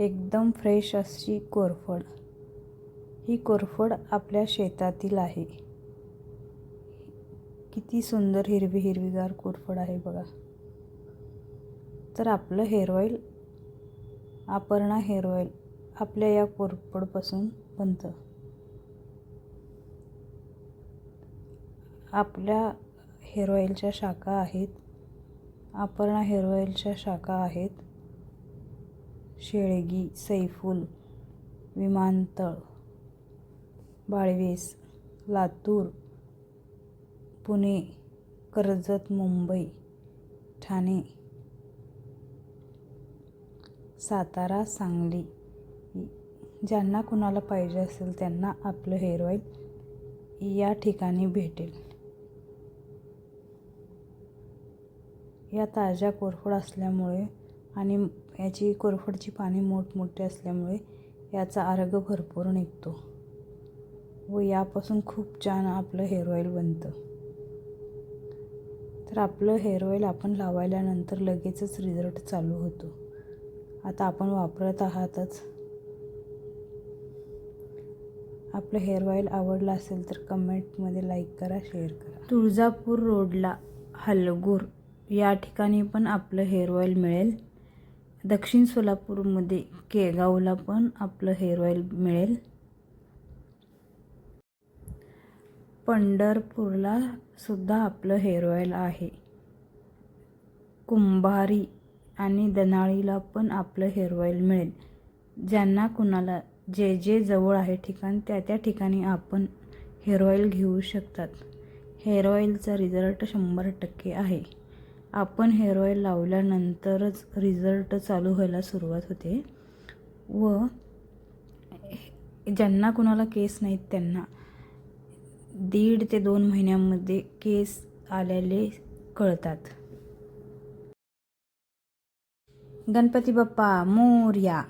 एकदम फ्रेश अशी कोरफड. ही कोरफड आपल्या शेतातील आहे. किती सुंदर हिरवी हिरवीगार कोरफड आहे बघा. तर आपलं hair oil Aparna hair oil आपल्या या कोरफडपासून बनतं. आपल्या हेअर ऑईलच्या शाखा आहेत अपर्णा हेअर ऑईलच्या शाखा आहेत. शेळगी सैफुल विमानतळ बाळवेस लातूर पुणे कर्जत मुंबई ठाणे सातारा सांगली. ज्यांना कुणाला पाहिजे असेल त्यांना आपलं हेअर ऑईल या ठिकाणी भेटेल. या ताज्या कोरफड असल्यामुळे आणि याची कोरफडची पाने मोठमोठी असल्यामुळे याचा आरोग्य भरपूर निघतो व यापासून खूप छान आपलं हेअर ऑईल बनतं. तर आपलं हेअर ऑईल आपण लावायल्यानंतर लगेचच रिझल्ट चालू होतो. आता आपण वापरत आहातच. आपलं हेअर ऑईल आवडलं असेल तर कमेंटमध्ये लाईक करा शेअर करा. तुळजापूर रोडला हलगूर या ठिकाणी पण आपलं हेअर ऑईल मिळेल. दक्षिण सोलापूरमध्ये केगावला पण आपलं हेअर ऑईल मिळेल. पंढरपूरला सुद्धा आपलं हेअर ऑईल आहे. कुंभारी आणि दनाळीला पण आपलं हेअर ऑईल मिळेल. ज्यांना कुणाला जे जे जवळ आहे ठिकाण त्या त्या ठिकाणी आपण हेअर ऑईल घेऊ शकतात. हेअर ऑईलचा रिझल्ट शंभर टक्के आहे. आपण हेअर ऑईल लावल्यानंतरच रिझल्ट चालू व्हायला सुरुवात होते. व ज्यांना कुणाला केस नाहीत त्यांना दीड ते दोन महिन्यामध्ये केस आलेले कळतात. गणपती बाप्पा मोर्या.